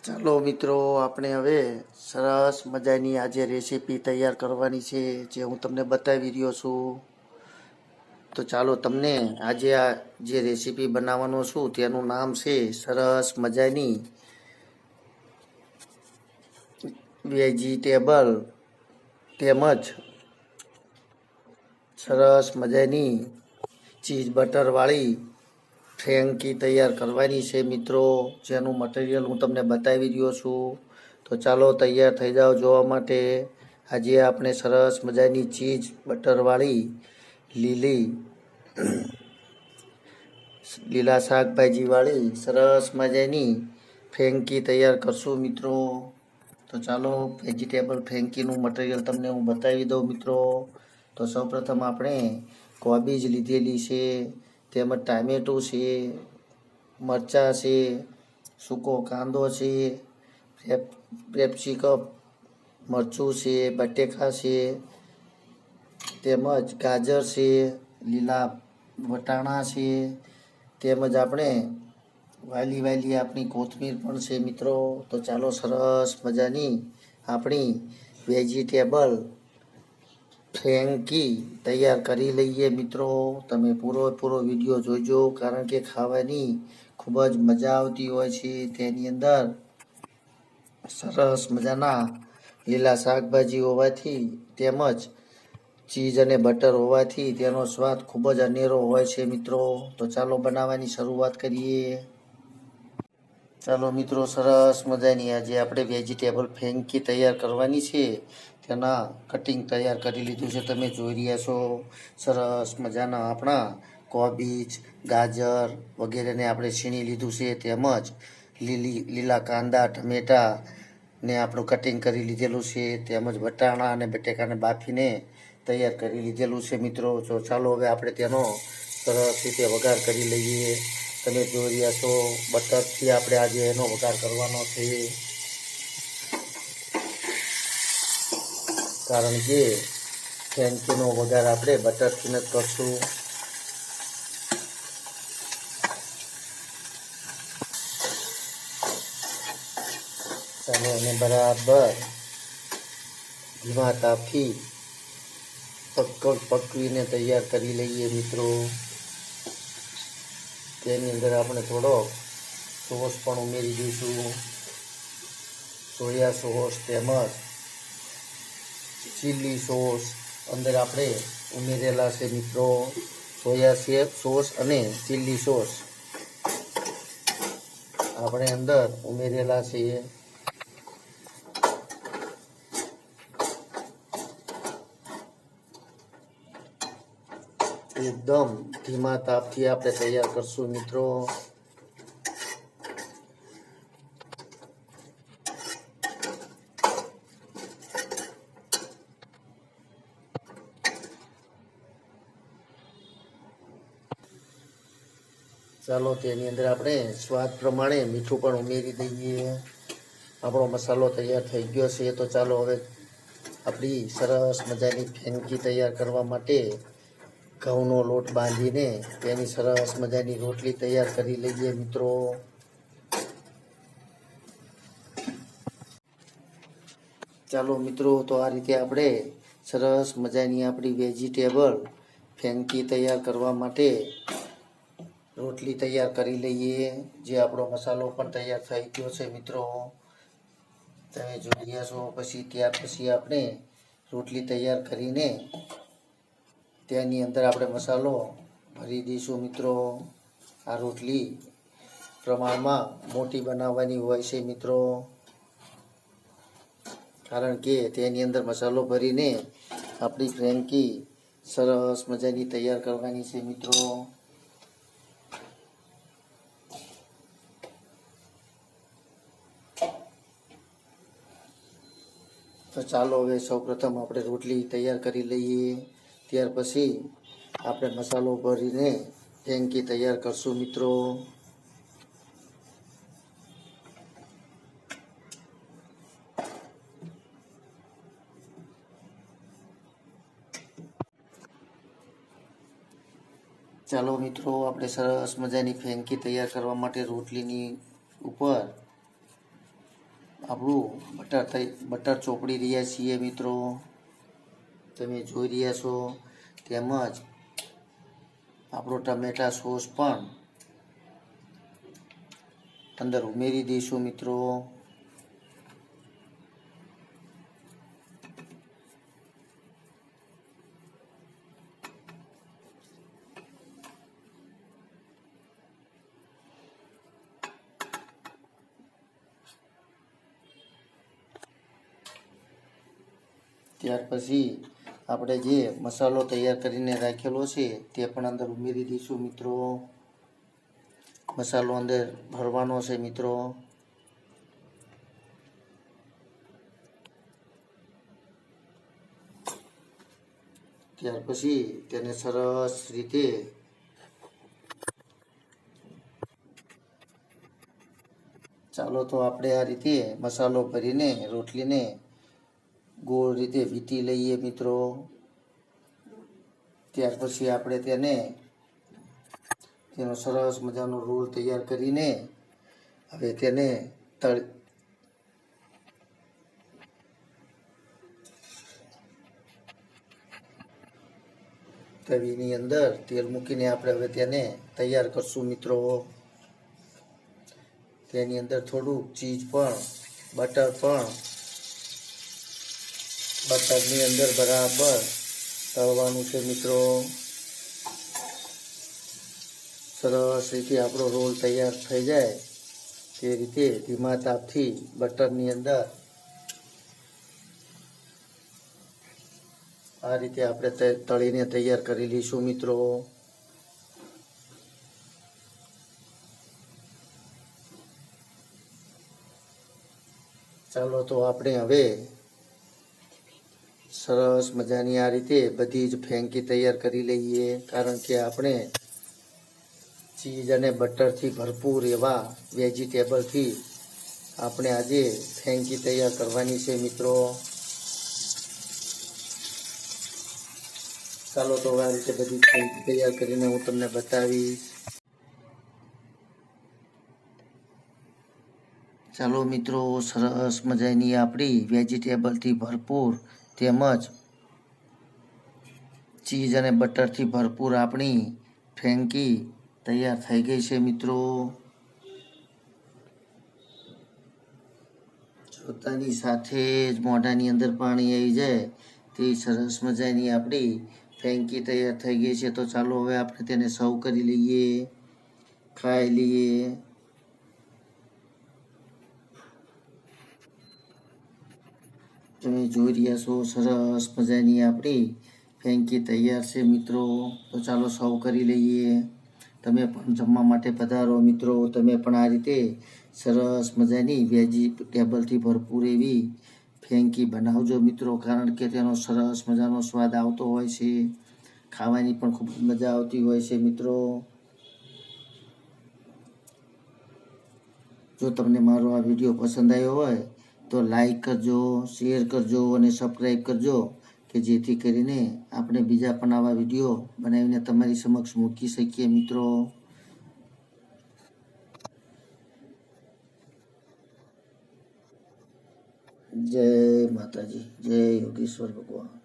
ચાલો મિત્રો, આપણે હવે સરસ મજાની આજે રેસીપી તૈયાર કરવાની છે, જે હું તમને બતાવી રહ્યો છું. તો ચાલો તમને આજે આ જે રેસીપી બનાવવાનો છું, તેનું નામ છે સરસ મજાની વેજીટેબલ તેમજ સરસ મજાની ચીઝ બટરવાળી ફ્રેન્કી તૈયાર કરવાની છે મિત્રો. જેનું મટીરિયલ હું તમને બતાવી રહ્યો છું. તો ચાલો તૈયાર થઈ જાઓ જોવા માટે. આજે આપણે સરસ મજાની ચીઝ બટરવાળી લીલી, લીલા શાકભાજીવાળી સરસ મજાની ફ્રેન્કી તૈયાર કરશું મિત્રો. તો ચાલો વેજીટેબલ ફ્રેન્કીનું મટીરિયલ તમને હું બતાવી દઉં મિત્રો. તો સૌપ્રથમ આપણે કોબીજ લીધેલી છે. તેમજ ટામેટું છે, મરચાં છે, સૂકો કાંદો છે, પેપ પેપ્સિકમ મરચું છે, બટેકા છે, તેમજ ગાજર છે, લીલા વટાણા છે, તેમજ આપણે વાલી વાલી આપણી કોથમીર પણ છે મિત્રો. તો ચાલો સરસ મજાની આપણી વેજીટેબલ ફ્રેન્કી તૈયાર કરી લઈએ મિત્રો. તમે પૂરો પૂરો વીડિયો જોજો, કારણ કે ખાવાની ખૂબ જ મજા આવતી હોય છે. તેની અંદર સરસ મજાના લીલા શાકભાજી હોવાથી તેમજ ચીઝ અને બટર હોવાથી તેનો સ્વાદ ખૂબ જ અનેરો હોય છે મિત્રો. તો ચાલો બનાવવાની શરૂઆત કરીએ. ચાલો મિત્રો, સરસ મજાની આજે આપણે વેજીટેબલ ફેંકી તૈયાર કરવાની છે. તેના કટિંગ તૈયાર કરી લીધું છે. તમે જોઈ રહ્યા છો, સરસ મજાના આપણા કોબીજ, ગાજર વગેરેને આપણે છીણી લીધું છે. તેમજ લીલી, લીલા કાંદા, ટમેટા ને આપણું કટિંગ કરી લીધેલું છે. તેમજ વટાણા અને બટેકાને બાફીને તૈયાર કરી લીધેલું છે મિત્રો. તો ચાલો હવે આપણે તેનો સરસ રીતે વઘાર કરી લઈએ. તમે જોઈ રહ્યા છો બટરથી આપણે આજે એનો વઘાર કરવાનો છે. કારણ કે ફેન્કીનો વઘાર આપણે બટરથી જ કરશું. ચાલો એને બરાબર ધીમા તાપથી પક પકવીને તૈયાર કરી લઈએ મિત્રો. તેની અંદર આપણે થોડો સોસ પણ ઉમેરી દઈશું. સોયા સોસ તેમજ ચીલી સોસ અંદર આપણે ઉમેરેલા છે મિત્રો, સોયા સેપ સોસ અને ચીલી સોસ આપણે અંદર ઉમેરેલા છે. એકદમ ધીમા તાપથી આપણે તૈયાર કરશું મિત્રો. ચાલો તેની અંદર આપણે સ્વાદ પ્રમાણે મીઠું પણ ઉમેરી દઈએ. આપણો મસાલો તૈયાર થઈ ગયો છે, તો ચાલો હવે આપણી સરસ મજાની ફેંકી તૈયાર કરવા માટે ઘઉંનો લોટ બાંધીને તેની સરસ મજાની રોટલી તૈયાર કરી લઈએ મિત્રો. ચાલો મિત્રો, તો આ રીતે આપણે સરસ મજાની આપણી વેજીટેબલ ફેંકી તૈયાર કરવા માટે રોટલી તૈયાર કરી લઈએ. જે આપણો મસાલો પણ તૈયાર થઈ ગયો છે મિત્રો. તમે જોઈ રહ્યા છો. પછી ત્યાર પછી આપણે રોટલી તૈયાર કરીને તેની અંદર આપણે મસાલો ભરી દઈશું મિત્રો. આ રોટલી પ્રમાણમાં મોટી બનાવવાની હોય છે મિત્રો. કારણ કે તેની અંદર મસાલો ભરીને આપણી ફ્રેન્કી સરસ મજાની તૈયાર કરવાની છે મિત્રો. તો ચાલો હવે સૌપ્રથમ આપણે રોટલી તૈયાર કરી લઈએ. ત્યાર પછી આપણે મસાલો ભરીને ફેંકી તૈયાર કરશું મિત્રો. ચાલો મિત્રો, આપણે સરસ મજાની ફેંકી તૈયાર કરવા માટે રોટલીની ઉપર આપણું બટર થઈ, બટર ચોપડી રહ્યા છીએ મિત્રો. તમે જોઈ રહ્યા છો. તેમજ આપણો ટમેટા સોસ પણ અંદર ઉમેરી દઈશું મિત્રો. ત્યાર પછી આપણે જે મસાલો તૈયાર કરીને રાખેલો છે, તે પણ અંદર ઉમેરી દઈશું મિત્રો. મસાલો અંદર ભરવાનો છે મિત્રો. ત્યાર પછી તેને સરસ રીતે ચાલો તો આપણે આ રીતે મસાલો ભરીને રોટલીને ગોળ રીતે વીંટી લઈએ મિત્રો. ત્યાર પછી આપણે તેને તેનો સરસ મજાનો રોલ તૈયાર કરીને હવે તેને તળ તવીની અંદર તેલ મૂકીને આપણે હવે તેને તૈયાર કરશું મિત્રો. તેની અંદર થોડુંક ચીઝ પણ, બટર પણ બટરની અંદર બરાબર તળવાનું છે મિત્રો. સરસ રીતે આપણો રોલ તૈયાર થઈ જાય તે રીતે ધીમા તાપથી બટરની અંદર આ રીતે આપણે તળીને તૈયાર કરી લઈશું મિત્રો. ચાલો તો આપણે હવે સરસ મજાની આ રીતે બધી જ ફેંકી તૈયાર કરી લઈએ. કારણ કે આપણે ચીઝ અને બટરથી ભરપૂર એવા વેજીટેબલથી આપણે આજે ફેંકી તૈયાર કરવાની છે મિત્રો. ચાલો તો આ રીતે બધી ફેંકી તૈયાર કરીને હું તમને બતાવીશ. ચાલો મિત્રો, સરસ મજાની આપણી વેજીટેબલથી ભરપૂર તેમજ ચીઝ અને બટરથી ભરપૂર આપણી ફ્રેન્કી તૈયાર થઈ ગઈ છે મિત્રો. જોતાની સાથે જ મોઢાની અંદર પાણી આવી જાય તે સરસ મજાની આપણી ફ્રેન્કી તૈયાર થઈ ગઈ છે. તો ચાલો હવે આપણે તેને સર્વ કરી લઈએ, ખાઈ લઈએ. તમે જોઈ રહ્યા છો, સરસ મજાની આપણી ફેંકી તૈયાર છે મિત્રો. તો ચાલો સર્વ કરી લઈએ. તમે પણ જમવા માટે પધારો મિત્રો. તમે પણ આ રીતે સરસ મજાની વેજીટેબલથી ભરપૂર એવી ફેંકી બનાવજો મિત્રો, કારણ કે તેનો સરસ મજાનો સ્વાદ આવતો હોય છે. ખાવાની પણ ખૂબ મજા આવતી હોય છે મિત્રો. જો તમને મારો આ વીડિયો પસંદ આવ્યો હોય તો લાઈક કરજો શેર કરજો અને સબસ્ક્રાઈબ કરજો કે જેથી કરીને આપણે બીજા પણ આવા વીડિયો બનાવીને તમારી સમક્ષ મૂકી શકીએ મિત્રો. જય માતાજી, જય યોગેશ્વર ભગવાન.